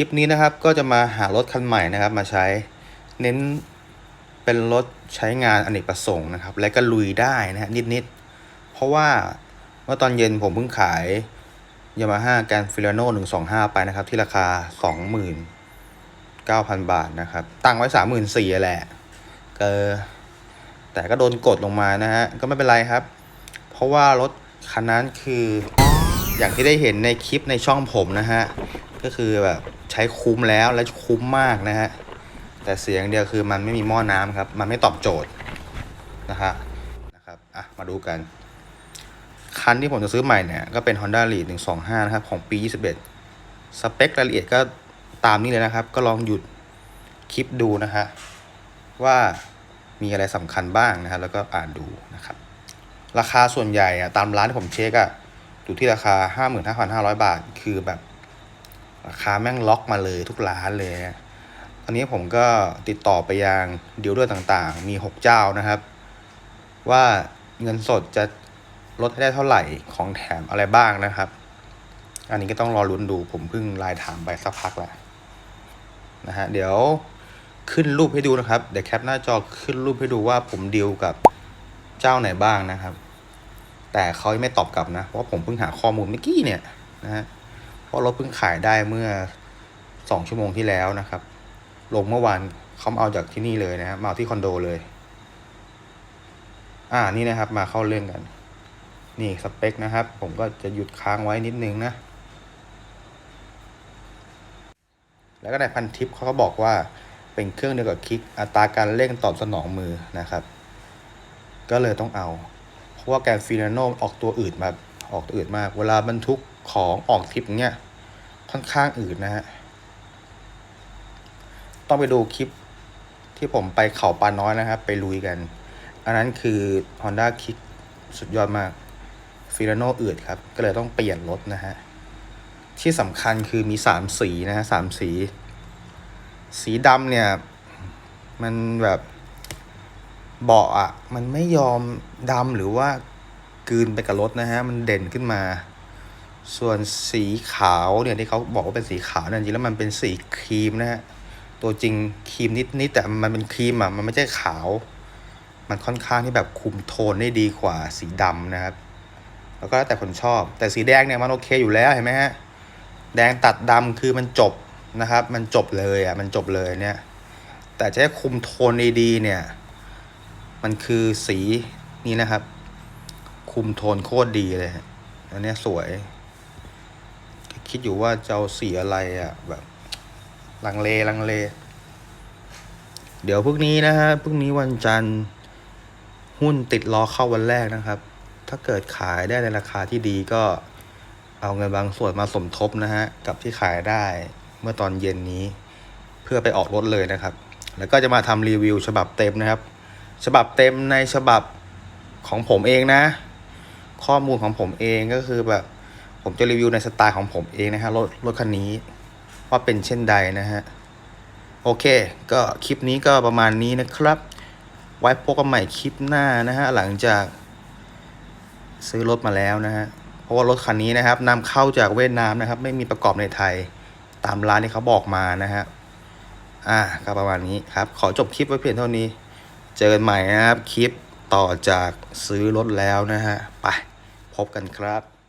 ลิปนี้นะครับก็จะมาหารถคันใหม่นะครับ มาใช้เน้นเป็นรถใช้งานอเนกประสงค์นะครับ และก็ลุยได้นะฮะนิดๆเพราะว่าเมื่อตอนเย็นผมเพิ่งขายยามาฮ่าแกนฟิลโน่หนึ่งสองห้าไปนะครับ ที่ราคาสองหมื่นเก้าพันบาทนะครับ ตั้งไว้สามหมื่นสี่แหละเออแต่ก็โดนกดลงมานะฮะ ก็ไม่เป็นไรครับ เพราะว่ารถคันนั้นคืออย่างที่ได้เห็นในคลิปในช่องผมนะฮะ ก็คือแบบ ช้คุ้มแล้วและคุ้มมากนะฮะ แต่เสียงเดียวคือมันไม่มีหม้อน้ำครับ มันไม่ตอบโจทย์นะฮะนะครับอะมาดูกัน คันที่ผมจะซื้อใหม่เนี่ยก็เป็น Honda Lead 125 นะครับ ของปี 21 สเปครายละเอียดก็ตามนี้เลยนะครับ ก็ลองหยุดคลิปดูนะฮะ ว่ามีอะไรสำคัญบ้างนะครับ แล้วก็อ่านดูนะครับ ราคาส่วนใหญ่อะตามร้านที่ผมเช็คอะอยู่ที่ราคา 55,500 บาท คือแบบ ราคาแม่งล็อกมาเลยทุกร้านเลยนะตอนนี้ผมก็ติดต่อไปยังดีลเลอร์ต่างๆ มี 6 เจ้านะครับ ว่าเงินสดจะลดให้ได้เท่าไหร่ของแถมอะไรบ้างนะครับ อันนี้ก็ต้องรอลุ้นดูผมเพิ่งไลน์ถามไปสักพักแล้วนะฮะเดี๋ยวขึ้นรูปให้ดูนะครับ เดี๋ยวแคปหน้าจอขึ้นรูปให้ดูว่าผมดีลกับเจ้าไหนบ้างนะครับ แต่เขาไม่ตอบกลับนะ เพราะผมเพิ่งหาข้อมูลเมื่อกี้เนี่ยนะฮะ เพราะรถเพิ่งขายได้เมื่อสองชั่วโมงที่แล้วนะครับ ลงเมื่อวานเขาเอาจากที่นี่เลยนะครับมาเอาที่คอนโดเลย อ่านี่นะครับ มาเข้าเรื่องกัน นี่สเปคนะครับ ผมก็จะหยุดค้างไว้นิดนึงนะ แล้วก็ในพันทิปเขาก็บอกว่าเป็นเครื่องเดียวกับคลิกอัตราการเร่งตอบสนองมือนะครับ ก็เลยต้องเอา เพราะว่าแกนฟิลาโนออกตัวอืดแบบ ออกตัวอืดมาก เวลาบรรทุกของออกทริปเนี้ยค่อนข้างอืดนะฮะ ต้องไปดูคลิปที่ผมไปเขาปาน้อยนะครับ ไปลุยกัน อันนั้นคือ Honda Kick สุดยอดมากฟิลโนอืดครับ ก็เลยต้องเปลี่ยนรถนะฮะ ที่สำคัญคือมีสามสีนะฮะสามสี สีดำเนี่ย มันแบบเบาะอะมันไม่ยอมดำหรือว่า กืนไปกับรถนะฮะ มันเด่นขึ้นมา ส่วนสีขาวเนี่ยที่เขาบอกว่าเป็นสีขาวเนี่ยจริงแล้วมันเป็นสีครีมนะฮะ ตัวจริงครีมนิดนิดๆแต่มันเป็นครีมอะ มันไม่ใช่ขาว มันค่อนข้างที่แบบคุมโทนได้ดีกว่าสีดำนะครับ แล้วก็แล้วแต่คนชอบ แต่สีแดงเนี่ยมันโอเคอยู่แล้วเห็นไหมฮะ แดงตัดดำคือมันจบนะครับ มันจบเลยอะ มันจบเลยเนี่ย แต่จะให้คุมโทนดีๆเนี่ย มันคือสีนี้นะครับ คุมโทนโคตรดีเลยอันนี้สวย คิดอยู่ว่าจะเอาสีอะไรอะ แบบ ลังเลลังเล เดี๋ยวพรุ่งนี้นะฮะพรุ่งนี้วันจันทร์หุ้นติดล้อเข้าวันแรกนะครับ ถ้าเกิดขายได้ในราคาที่ดีก็เอาเงินบางส่วนมาสมทบนะฮะ กับที่ขายได้เมื่อตอนเย็นนี้ เพื่อไปออกรถเลยนะครับ แล้วก็จะมาทำรีวิวฉบับเต็มนะครับ ฉบับเต็มในฉบับของผมเองนะ ข้อมูลของผมเองก็คือแบบผมจะรีวิวในสไตล์ของผมเองนะฮะรถรถคันนี้ว่าเป็นเช่นใดนะฮะ โอเค ก็คลิปนี้ก็ประมาณนี้นะครับ ไว้พบกันใหม่คลิปหน้านะฮะ หลังจากซื้อรถมาแล้วนะฮะ เพราะว่ารถคันนี้นะครับนำเข้าจากเวียดนามนะครับ ไม่มีประกอบในไทยตามร้านที่เขาบอกมานะฮะ อ่าก็ประมาณนี้ครับ ขอจบคลิปไว้เพียงเท่านี้ เจอกันใหม่นะครับคลิปต่อจากซื้อรถแล้วนะฮะ ไป บกันครับ